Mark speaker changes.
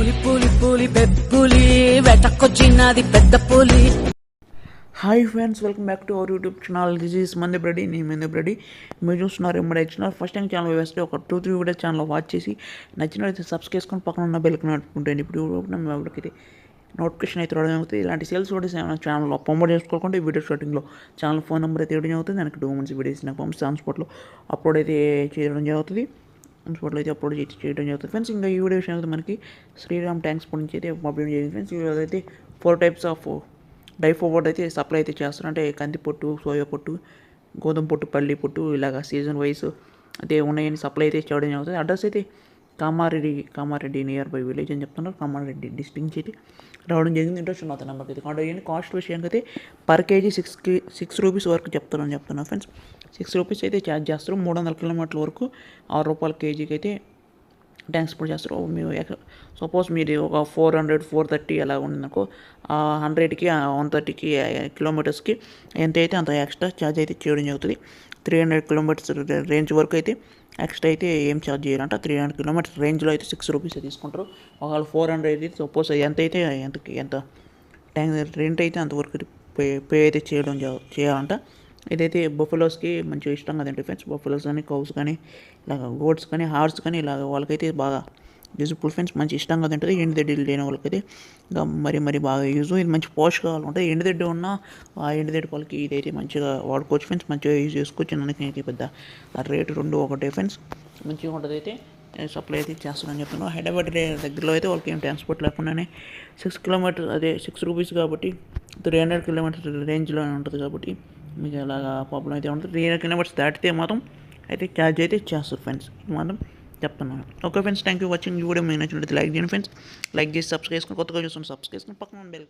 Speaker 1: పులి పులి పులి పెప్పులి వెటకొచ్చినది పెద్ద పులి.
Speaker 2: Hi friends welcome back to our YouTube channel this is మంది బ్రెడీ నేను మంది బ్రెడీ మీరు చూస్తున్నారు ఎమ్మడే ఛానల్ ఫస్ట్ టైం ఛానల్ వేస్తే ఒక two three video channel watch చేసి నచ్చినట్లయితే సబ్స్క్రైబ్ చేసుకొని పక్కన ఉన్న బెల్కి నట్టుకుంటాను ఇప్పుడు మేము ఎవరికైతే నోటిఫికేషన్ అయితే రావడం అవుతుంది ఇలాంటి సేల్స్ వీడియోస్ ఏమైనా ఛానల్లో పంపడం చేసుకోకుండా వీడియో షూటింగ్లో ఛానల్ ఫోన్ నెంబర్ అయితే ఇవ్వడం జరుగుతుంది దానికి టూ మంత్స్ వీడియోస్ నాకు పంపిస్తే ట్రాన్స్పోర్ట్లో అప్లోడ్ అయితే చేయడం జరుగుతుంది. ట్రాన్స్పోర్ట్లో అయితే అప్లోడ్ చేసి చేయడం జరుగుతుంది. ఫ్రెండ్స్ ఇంకా ఈ వీడియో విషయం అయితే మనకి శ్రీరామ్ ట్యాంక్స్ నుంచి అయితే పంపించడం చేయండి ఫ్రెండ్స్ ఈ అయితే four types of dye forward అయితే సప్లై అయితే చేస్తారు. అంటే కంది పొట్టు సోయా పొట్టు గోధుమ పొట్టు పల్లి పొట్టు ఇలాగ సీజన్ వైస్ అయితే ఉన్నాయని సప్లై అయితే చేయడం జరుగుతుంది. అడ్రస్ అయితే Kamareddy Kamareddy near by village అని చెప్తున్నారు. కామారెడ్డి డిస్ట్రిక్ట్ నుంచి అయితే రావడం జరిగింది. ఇంట్రెస్ట్ ఉన్న నెంబర్కి అయితే కాంటాక్ట్ చేయండి. కాస్ట్ విషయానికి అయితే per KG six six rupees వరకు చెప్తారని చెప్తున్నారు ఫ్రెండ్స్ సిక్స్ రూపీస్ అయితే ఛార్జ్ చేస్తారు. మూడు వందల కిలోమీటర్ల వరకు ఆరు రూపాయల కేజీకి అయితే ట్రాన్స్పోర్ట్ చేస్తారు. మీరు సపోజ్ మీరు ఒక ఫోర్ హండ్రెడ్ ఫోర్ థర్టీ అలా ఉందనుకో ఆ హండ్రెడ్కి వన్ థర్టీకి కిలోమీటర్స్కి ఎంత అయితే అంత ఎక్స్ట్రా ఛార్జ్ అయితే చేయడం జరుగుతుంది. త్రీ హండ్రెడ్ కిలోమీటర్స్ రేంజ్ వరకు అయితే ఎక్స్ట్రా అయితే ఏం ఛార్జ్ చేయాలంట త్రీ హండ్రెడ్ కిలోమీటర్స్ రేంజ్లో అయితే సిక్స్ రూపీస్ తీసుకుంటారు. ఒకవేళ ఫోర్ హండ్రెడ్ అయితే సపోజ్ ఎంత అయితే ఎంతకి ఎంత ట్యాంక్ రెంట్ అయితే అంతవరకు పే పే అయితే చేయడం చేయాలంట. ఇదైతే బొఫెలోస్కి మంచిగా ఇష్టంగా తింటాయి ఫ్రెండ్స్ బొఫెలోస్ కానీ కౌస్ కానీ ఇలాగ గోడ్స్ కానీ హార్స్ కానీ ఇలాగ వాళ్ళకైతే బాగా యూజ్ఫుల్ ఫ్రెండ్స్ మంచి ఇష్టంగా తింటుంది. ఎండుదడ్డి లేని వాళ్ళకైతే ఇంకా మరి మరి బాగా యూజ్. ఇది మంచి పోషకాలు ఉంటాయి ఎండుదడ్డి ఉన్న ఆ ఎండుదడ్డి వాళ్ళకి ఇదైతే మంచిగా వాడుకోవచ్చు ఫ్రెండ్స్ మంచిగా యూజ్ చేసుకోవచ్చు. అయితే పెద్ద ఆ రేటు రెండు ఒకటే ఫ్రెండ్స్ మంచిగా ఉంటుంది అయితే. సప్లై అయితే చేస్తానని చెప్పాను హైదరాబాద్ దగ్గరలో అయితే వాళ్ళకి ఏం ట్రాన్స్పోర్ట్ లేకుండానే సిక్స్ కిలోమీటర్స్ అదే సిక్స్ రూపీస్ కాబట్టి త్రీ హండ్రెడ్ కిలోమీటర్స్ రేంజ్లో ఉంటుంది కాబట్టి మీకు ఎలాగా ప్రాబ్లం అయితే ఉంటుంది. త్రీ హండ్రెడ్ కిలోమీటర్స్ దాటితే మాత్రం అయితే ఛార్జ్ అయితే చేస్తారు ఫ్రెండ్స్ ఇది మాత్రం చెప్తున్నాను. Okay friends thank you watching ఈ వీడియో మీకు నచ్చినట్లయితే లైక్ చేయండి ఫ్రెండ్స్ లైక్ చేసి సబ్స్క్రైబ్ చేసుకుని కొత్తగా చూసుకుని సబ్స్క్రైబ్ చేసుకుని పక్కన బెల్